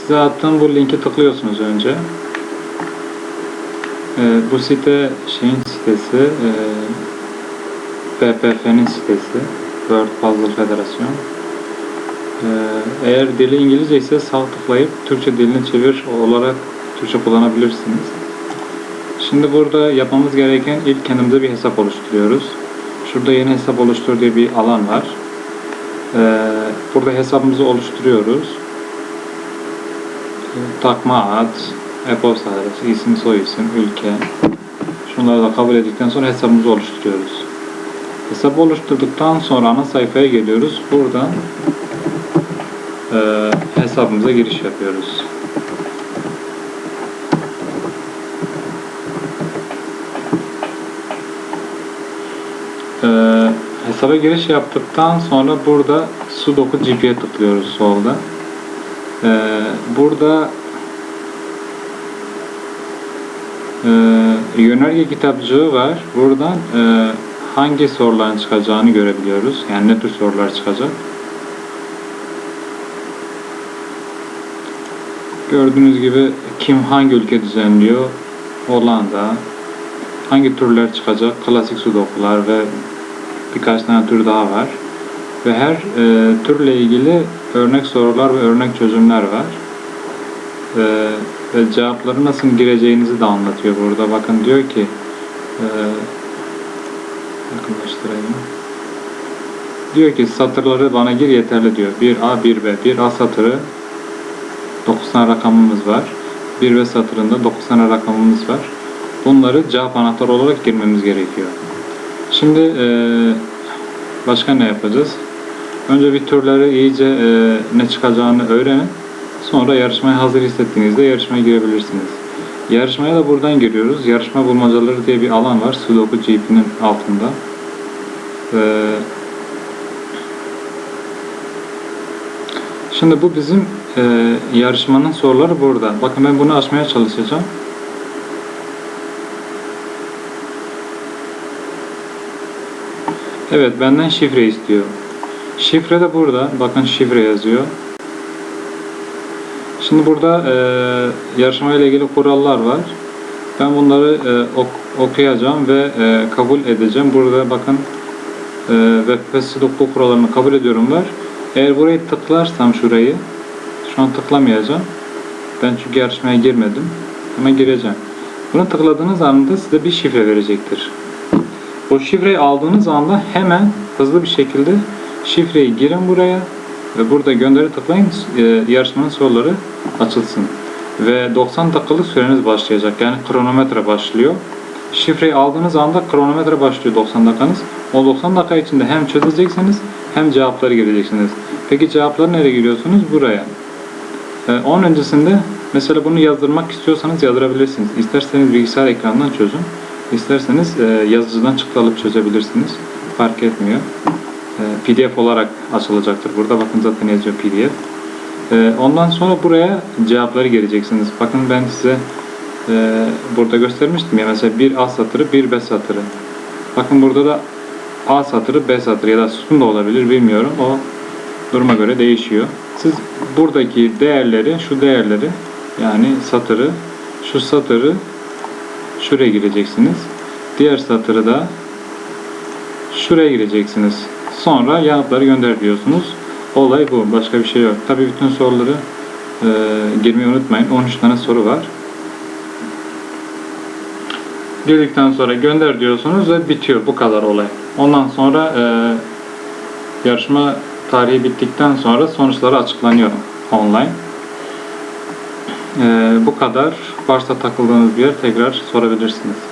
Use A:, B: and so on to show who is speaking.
A: Size attığım bu linki tıklıyorsunuz önce. Ee, bu site şeyin sitesi, e, BPF'nin sitesi, World Puzzle Federasyon. Ee, eğer dili İngilizce ise sağ tıklayıp Türkçe dilini çevir olarak Türkçe kullanabilirsiniz. Şimdi burada yapmamız gereken ilk kendimize bir hesap oluşturuyoruz. Şurada yeni hesap oluştur diye bir alan var. Ee, burada hesabımızı oluşturuyoruz. Takma ad, e-posta adresi, isim, soy isim, ülke. Şunları da kabul ettikten sonra hesabımızı oluşturuyoruz. Hesabı oluşturduktan sonra ana sayfaya geliyoruz. Buradan e, hesabımıza giriş yapıyoruz. E, hesaba giriş yaptıktan sonra burada Sudoku GP'ye tıklıyoruz solda. E, burada e, yönerge kitapçığı var. Buradan e, hangi soruların çıkacağını görebiliyoruz. Yani ne tür sorular çıkacak. Gördüğünüz gibi kim hangi ülke düzenliyor? Hollanda. Hangi türler çıkacak? Klasik sudokular ve birkaç tane tür daha var. Ve her e, türle ilgili örnek sorular ve örnek çözümler var. E, ve cevapları nasıl gireceğinizi de anlatıyor burada. Bakın diyor ki e, yakınlaştırayım. Diyor ki satırları bana gir yeterli diyor. 1A, 1B. 1A satırı 9 tane rakamımız var. 1B satırında 9 tane rakamımız var. Bunları cevap anahtarı olarak girmemiz gerekiyor. Şimdi e, başka ne yapacağız? Önce bir türleri iyice e, ne çıkacağını öğrenin. Sonra yarışmaya hazır hissettiğinizde yarışmaya girebilirsiniz. Yarışmaya da buradan giriyoruz. Yarışma bulmacaları diye bir alan var. Sudoku GP'nin altında. Ee, şimdi bu bizim e, yarışmanın soruları burada. Bakın ben bunu açmaya çalışacağım. Evet benden şifre istiyor. Şifre de burada. Bakın şifre yazıyor. Şimdi burada e, yarışma ile ilgili kurallar var. Ben bunları e, ok- okuyacağım ve e, kabul edeceğim. Burada bakın e, web sitesi kurallarını kabul ediyorum var. Eğer burayı tıklarsam şurayı, şu an tıklamayacağım. Ben çünkü yarışmaya girmedim. Ama gireceğim. Bunu tıkladığınız anda size bir şifre verecektir. O şifreyi aldığınız anda hemen hızlı bir şekilde şifreyi girin buraya ve burada gönderi tıklayın e, yarışmanın soruları açılsın. Ve 90 dakikalık süreniz başlayacak. Yani kronometre başlıyor. Şifreyi aldığınız anda kronometre başlıyor 90 dakikanız. O 90 dakika içinde hem çözeceksiniz hem cevapları gireceksiniz. Peki cevapları nereye giriyorsunuz? Buraya. Ee, onun öncesinde mesela bunu yazdırmak istiyorsanız yazdırabilirsiniz. İsterseniz bilgisayar ekranından çözün. İsterseniz e, yazıcıdan çıktı alıp çözebilirsiniz. Fark etmiyor. E, PDF olarak açılacaktır. Burada bakın zaten yazıyor PDF. E, ondan sonra buraya cevapları gireceksiniz. Bakın ben size e, burada göstermiştim ya mesela bir A satırı bir B satırı. Bakın burada da A satırı B satırı ya da sütun da olabilir bilmiyorum. O duruma göre değişiyor. Siz buradaki değerleri şu değerleri yani satırı şu satırı şuraya gireceksiniz. Diğer satırı da şuraya gireceksiniz. Sonra yanıtları gönder diyorsunuz. Olay bu. Başka bir şey yok. Tabii bütün soruları e, girmeyi unutmayın. 13 tane soru var. Girdikten sonra gönder diyorsunuz ve bitiyor. Bu kadar olay. Ondan sonra e, yarışma tarihi bittikten sonra sonuçları açıklanıyor online. E, bu kadar. Varsa takıldığınız bir yer tekrar sorabilirsiniz.